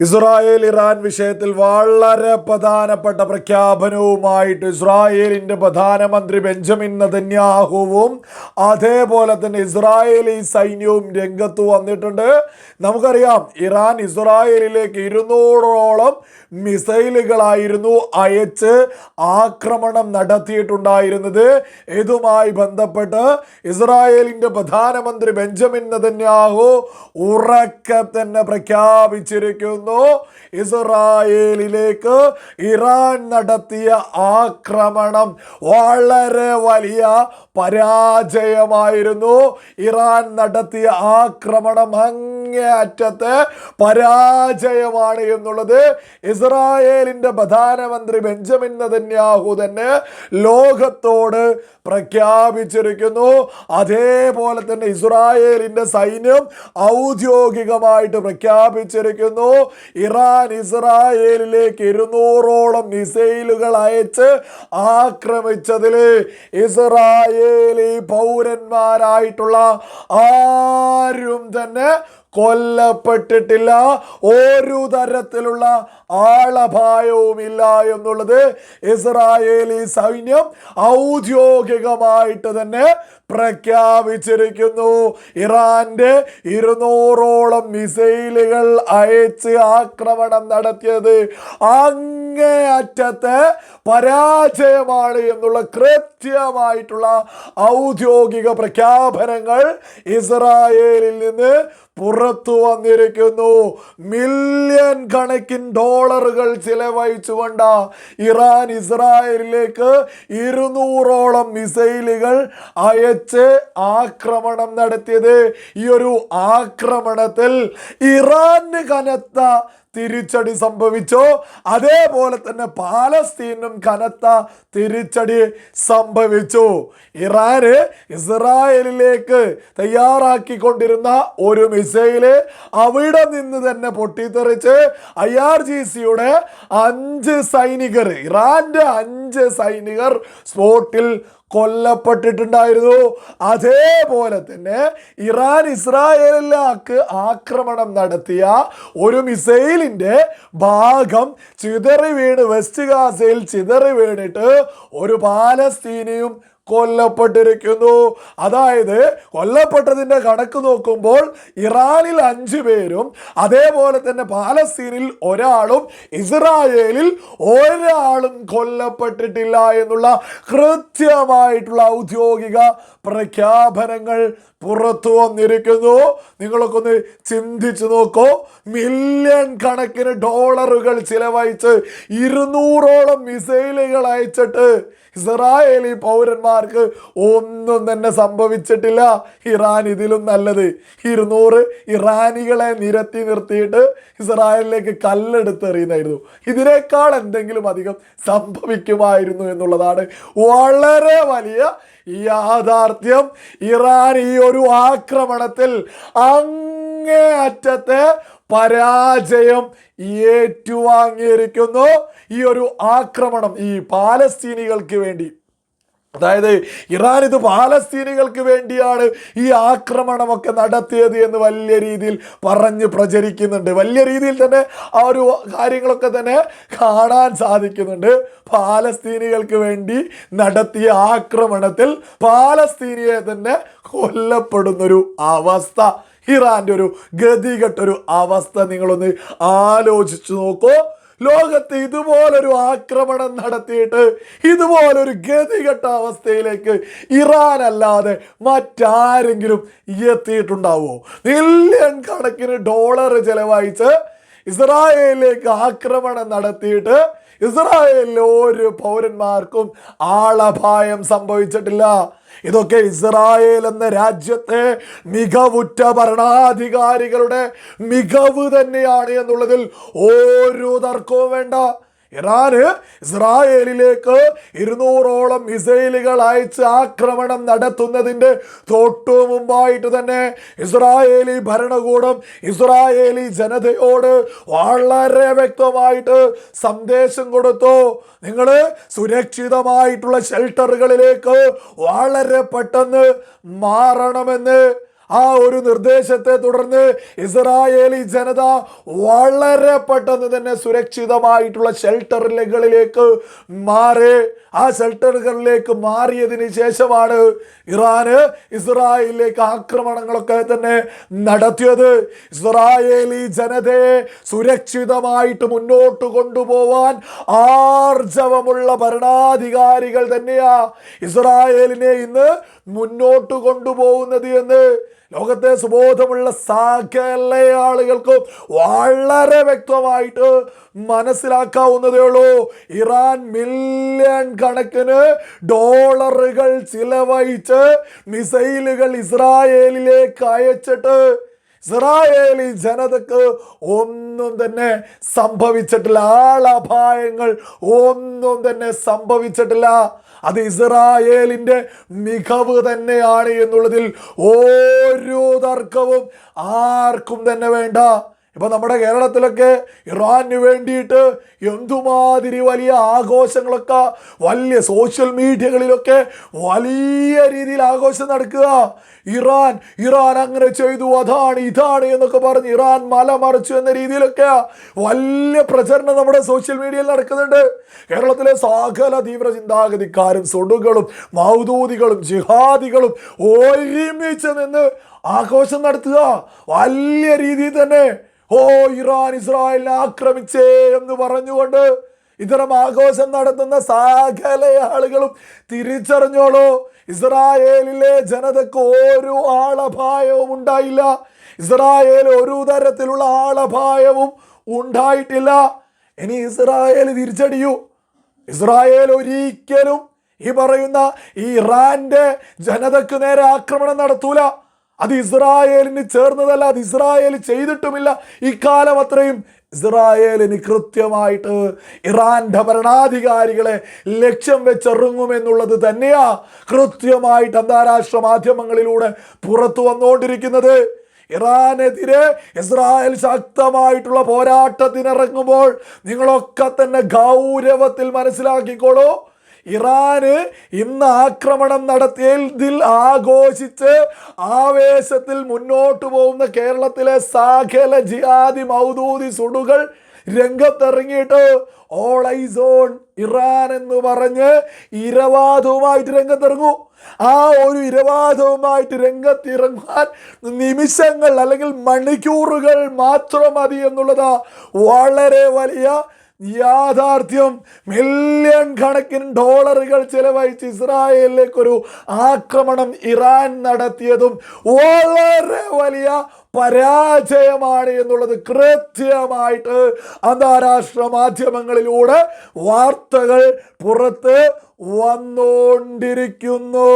Israel Iran വിഷയത്തിൽ വളരെ പ്രധാനപ്പെട്ട പ്രഖ്യാപനവുമായിട്ട് ഇസ്രായേലിന്റെ പ്രധാനമന്ത്രി ബെഞ്ചമിൻ നദന്യാഹുവും അതേപോലെ തന്നെ ഇസ്രായേലി സൈന്യവും രംഗത്ത് വന്നിട്ടുണ്ട്. നമുക്കറിയാം ഇറാൻ ഇസ്രായേലിലേക്ക് ഇരുന്നൂറോളം മിസൈലുകളായിരുന്നു അയച്ച് ആക്രമണം നടത്തിയിട്ടുണ്ടായിരുന്നത്. ഇതുമായി ബന്ധപ്പെട്ട് ഇസ്രായേലിന്റെ പ്രധാനമന്ത്രി ബെഞ്ചമിൻ നദന്യാഹു ഉറക്കെ തന്നെ പ്രഖ്യാപിച്ചിരിക്കുന്നു. ഇസ്രായേലിലേക്ക് ഇറാൻ നടത്തിയ ആക്രമണം വളരെ വലിയ പരാജയമായിരുന്നു. ഇറാൻ നടത്തിയ ആക്രമണം അങ്ങേയറ്റത്തെ പരാജയമാണ് എന്നുള്ളത് ഇസ്രായേലിന്റെ പ്രധാനമന്ത്രി ബെഞ്ചമിൻ നദന്യാഹു തന്നെ ലോകത്തോട് പ്രഖ്യാപിച്ചിരിക്കുന്നു. അതേപോലെ തന്നെ ഇസ്രായേലിന്റെ സൈന്യം ഔദ്യോഗികമായിട്ട് പ്രഖ്യാപിച്ചിരിക്കുന്നു. ഇറാൻ ഇസ്രായേലിലേക്ക് ഇരുന്നൂറോളം മിസൈലുകൾ അയച്ച് ആക്രമിച്ചതിൽ ഇസ്രായേലി പൗരന്മാരായിട്ടുള്ള ആരും തന്നെ കൊല്ലപ്പെട്ടിട്ടില്ല. ഒരു തരത്തിലുള്ള ആളപായവുമില്ല എന്നുള്ളത് ഇസ്രായേലി സൈന്യം ഔദ്യോഗികമായിട്ട് തന്നെ പ്രഖ്യാപിച്ചിരിക്കുന്നു. ഇറാന്റെ ഇരുന്നൂറോളം മിസൈലുകൾ അയച്ച് ആക്രമണം നടത്തിയത്. അങ്ങേയറ്റത്തെ പരാജയമാണ് എന്നുള്ള കൃത്യമായിട്ടുള്ള ഔദ്യോഗിക പ്രഖ്യാപനങ്ങൾ ഇസ്രായേലിൽ നിന്ന് പുറത്തു വന്നിരിക്കുന്നു. മില്യൺ കണക്കിന് ഡോളറുകൾ ചിലവഴിച്ചുകൊണ്ട് ഇറാൻ ഇസ്രായേലിലേക്ക് ഇരുന്നൂറോളം മിസൈലുകൾ അയച്ച് ആക്രമണം നടത്തിയത്. ഈ ഒരു ആക്രമണത്തിൽ ഇറാന് കനത്ത തിരിച്ചടി സംഭവിച്ചോ. അതേപോലെ തന്നെ പാലസ്തീനും കനത്ത തിരിച്ചടി സംഭവിച്ചു. ഇറാന് ഇസ്രായേലിലേക്ക് തയ്യാറാക്കിക്കൊണ്ടിരുന്ന ഒരു മിസൈൽ അവിടെ നിന്ന് തന്നെ പൊട്ടിത്തെറിച്ച് ഐ ആർ ജി സിയുടെ അഞ്ച് സൈനികർ ഇറാന്റെ അഞ്ച് സൈനികർ സ്പോട്ടിൽ കൊല്ലപ്പെട്ടിട്ടുണ്ടായിരുന്നു. അതേപോലെ തന്നെ ഇറാൻ ഇസ്രായേലിലേക്ക് ആക്രമണം നടത്തിയ ഒരു മിസൈലിന്റെ ഭാഗം ചിതറി വീണ് വെസ്റ്റ് ഗാസയിൽ ചിതറി വീണിട്ട് ഒരു പാലസ്തീനിയും കൊല്ലപ്പെട്ടിരിക്കുന്നു. അതായത് കൊല്ലപ്പെട്ടതിന്റെ കണക്ക് നോക്കുമ്പോൾ ഇറാനിൽ അഞ്ച് പേരും അതേപോലെ തന്നെ പാലസ്തീനിൽ ഒരാളും ഇസ്രായേലിൽ ഒരാളും കൊല്ലപ്പെട്ടിട്ടില്ല എന്നുള്ള കൃത്യമായിട്ടുള്ള ഔദ്യോഗിക പ്രഖ്യാപനങ്ങൾ പുറത്തു വന്നിരിക്കുന്നു. നിങ്ങളൊക്കെ ഒന്ന് ചിന്തിച്ചു നോക്കൂ. മില്യൺ കണക്കിന് ഡോളറുകൾ ചിലവഴിച്ച് ഇരുന്നൂറോളം മിസൈലുകൾ അയച്ചിട്ട് ഇസ്രായേലി പൗരന്മാർക്ക് ഒന്നും തന്നെ സംഭവിച്ചിട്ടില്ല. ഇറാൻ ഇതിലും നല്ലത്. ഇരുന്നൂറ് ഇറാനികളെ നിരത്തി നിർത്തിയിട്ട് ഇസ്രായേലിലേക്ക് കല്ലെടുത്തെറിയുന്നായിരുന്നു ഇതിനേക്കാൾ എന്തെങ്കിലും അധികം സംഭവിക്കുമായിരുന്നു എന്നുള്ളതാണ് വളരെ വലിയ യാഥാർത്ഥ്യം. ഇറാൻ ഈ ഒരു ആക്രമണത്തിൽ അങ്ങേ അറ്റത്തെ പരാജയം ഏറ്റുവാങ്ങിയിരിക്കുന്നു. ഈ ഒരു ആക്രമണം ഈ പാലസ്തീനികൾക്ക് വേണ്ടി. അതായത് ഇറാൻ ഇത് പാലസ്തീനികൾക്ക് വേണ്ടിയാണ് ഈ ആക്രമണമൊക്കെ നടത്തിയത് എന്ന് വലിയ രീതിയിൽ പറഞ്ഞ് പ്രചരിക്കുന്നുണ്ട്. വലിയ രീതിയിൽ തന്നെ ആ ഒരു കാര്യങ്ങളൊക്കെ തന്നെ കാണാൻ സാധിക്കുന്നുണ്ട്. പാലസ്തീനികൾക്ക് വേണ്ടി നടത്തിയ ആക്രമണത്തിൽ പാലസ്തീനിയെ തന്നെ കൊല്ലപ്പെടുന്നൊരു അവസ്ഥ ഇറാന്റെ ഒരു ഗതികെട്ടൊരു അവസ്ഥ നിങ്ങളൊന്ന് ആലോചിച്ചു നോക്കൂ. ലോകത്ത് ഇതുപോലൊരു ആക്രമണം നടത്തിയിട്ട് ഇതുപോലൊരു ഗതികെട്ട അവസ്ഥയിലേക്ക് ഇറാൻ അല്ലാതെ മറ്റാരെങ്കിലും എത്തിയിട്ടുണ്ടാവോ? മില്യൺ കണക്കിന് ഡോളർ ചെലവഴിച്ച് ഇസ്രായേലിലേക്ക് ആക്രമണം നടത്തിയിട്ട് ഇസ്രായേലിലെ ഒരു പൗരന്മാർക്കും ആളപായം സംഭവിച്ചിട്ടില്ല. ഇതൊക്കെ ഇസ്രായേൽ എന്ന രാജ്യത്തെ മികവുറ്റ ഭരണാധികാരികളുടെ മികവ് തന്നെയാണ് എന്നുള്ളതിൽ ഓരോ തർക്കവും വേണ്ട. ഇറാന് ഇസ്രായേലിലേക്ക് ഇരുന്നൂറോളം മിസൈലുകൾ അയച്ച് ആക്രമണം നടത്തുന്നതിന്റെ തൊട്ടു മുമ്പായിട്ട് തന്നെ ഇസ്രായേലി ഭരണകൂടം ഇസ്രായേലി ജനതയോട് വളരെ വ്യക്തമായിട്ട് സന്ദേശം കൊടുത്തു. നിങ്ങൾ സുരക്ഷിതമായിട്ടുള്ള ഷെൽട്ടറുകളിലേക്ക് വളരെ പെട്ടെന്ന് മാറണമെന്ന് ആ ഒരു നിർദ്ദേശത്തെ തുടർന്ന് ഇസ്രായേലി ജനത വളരെ പെട്ടെന്ന് തന്നെ സുരക്ഷിതമായിട്ടുള്ള ഷെൽട്ടറുകളിലേക്ക് മാറി. ആ ഷെൽട്ടറുകളിലേക്ക് മാറിയതിന് ശേഷമാണ് ഇറാന് ഇസ്രായേലിലേക്ക് ആക്രമണങ്ങളൊക്കെ തന്നെ നടത്തിയത്. ഇസ്രായേലി ജനതയെ സുരക്ഷിതമായിട്ട് മുന്നോട്ട് കൊണ്ടുപോവാൻ ആർജവമുള്ള ഭരണാധികാരികൾ തന്നെയാ ഇസ്രായേലിനെ ഇന്ന് മുന്നോട്ട് കൊണ്ടുപോകുന്നത് എന്ന് ലോകത്തെ സുബോധമുള്ള സകല ആളുകൾക്കും വളരെ വ്യക്തമായിട്ട് മനസ്സിലാക്കാവുന്നതേ ഉള്ളൂ. ഇറാൻ മില്യൺ കണക്കിന് ഡോളറുകൾ ചിലവഴിച്ച് മിസൈലുകൾ ഇസ്രായേലിലേക്ക് അയച്ചിട്ട് ഇസ്രായേലി ജനതക്ക് ഒന്നും തന്നെ സംഭവിച്ചിട്ടില്ല. ആളപായങ്ങൾ ഒന്നും തന്നെ സംഭവിച്ചിട്ടില്ല. അത് ഇസ്രായേലിന്റെ മികവ് തന്നെയാണ് എന്നുള്ളതിൽ ഓരോ തർക്കവും ആർക്കും തന്നെ വേണ്ട. ഇപ്പൊ നമ്മുടെ കേരളത്തിലൊക്കെ ഇറാന് വേണ്ടിയിട്ട് എന്തുമാതിരി വലിയ ആഘോഷങ്ങളൊക്കെ വലിയ സോഷ്യൽ മീഡിയകളിലൊക്കെ വലിയ രീതിയിൽ ആഘോഷം നടക്കുക. ഇറാൻ ഇറാൻ അങ്ങനെ ചെയ്തു അതാണ് ഇതാണ് എന്നൊക്കെ പറഞ്ഞ് ഇറാൻ മല മറിച്ചു എന്ന രീതിയിലൊക്കെ വലിയ പ്രചരണം നമ്മുടെ സോഷ്യൽ മീഡിയയിൽ നടക്കുന്നുണ്ട്. കേരളത്തിലെ സകല തീവ്ര ചിന്താഗതിക്കാരും സൊടുകളും മൗദൂദികളും ജിഹാദികളും ഒരുമിച്ച് നിന്ന് ആഘോഷം നടത്തുക. വലിയ രീതിയിൽ തന്നെ ഓ ഇറാൻ ഇസ്രായേലിനെ ആക്രമിച്ചേ എന്ന് പറഞ്ഞുകൊണ്ട് ഇത്തരം ആഘോഷം നടത്തുന്ന സകല ആളുകളും തിരിച്ചറിഞ്ഞോളൂ. ഇസ്രായേലിലെ ജനതക്ക് ഒരു ആളഭായവും ഉണ്ടായില്ല. ഇസ്രായേൽ ഒരു തരത്തിലുള്ള ആളഭായവും ഉണ്ടായിട്ടില്ല. ഇനി ഇസ്രായേൽ തിരിച്ചടിയൂ. ഇസ്രായേൽ ഒരിക്കലും ഈ പറയുന്ന ഇറാന്റെ ജനതക്ക് നേരെ ആക്രമണം നടത്തൂല. അത് ഇസ്രായേലിന് ചേർന്നതല്ല അത് ഇസ്രായേൽ ചെയ്തിട്ടുമില്ല. ഇക്കാലം അത്രയും ഇസ്രായേലിന് കൃത്യമായിട്ട് ഇറാന്റെ ഭരണാധികാരികളെ ലക്ഷ്യം വെച്ചെറങ്ങുമെന്നുള്ളത് തന്നെയാ കൃത്യമായിട്ട് അന്താരാഷ്ട്ര മാധ്യമങ്ങളിലൂടെ പുറത്തു വന്നുകൊണ്ടിരിക്കുന്നത്. ഇറാനെതിരെ ഇസ്രായേൽ ശക്തമായിട്ടുള്ള പോരാട്ടത്തിനിറങ്ങുമ്പോൾ നിങ്ങളൊക്കെ തന്നെ ഗൗരവത്തിൽ മനസ്സിലാക്കിക്കോളൂ. ഇറാന് ഇന്ന് ആക്രമണം നടത്തിയതിൽ ആഘോഷിച്ച് ആവേശത്തിൽ മുന്നോട്ട് പോകുന്ന കേരളത്തിലെ സാഖല ജിയാദി മൗദൂദി സുടുകൾ രംഗത്തിറങ്ങിയിട്ട് ഓൾ ഐസോൺ ഇറാൻ എന്ന് പറഞ്ഞ് ഇരവാദവുമായിട്ട് രംഗത്തിറങ്ങൂ. ആ ഒരു ഇരവാദവുമായിട്ട് രംഗത്തിറങ്ങാൻ നിമിഷങ്ങൾ അല്ലെങ്കിൽ മണിക്കൂറുകൾ മാത്രം മതി എന്നുള്ളതാ വളരെ വലിയ യാഥാർത്ഥ്യം മില്യൺ കണക്കിന് ഡോളറുകൾ ചെലവഴിച്ച് ഇസ്രായേലിലേക്കൊരു ആക്രമണം ഇറാൻ നടത്തിയതും വളരെ വലിയ പരാജയമാണ് എന്നുള്ളത് കൃത്യമായിട്ട് അന്താരാഷ്ട്ര മാധ്യമങ്ങളിലൂടെ വാർത്തകൾ പുറത്ത് വന്നുകൊണ്ടിരിക്കുന്നു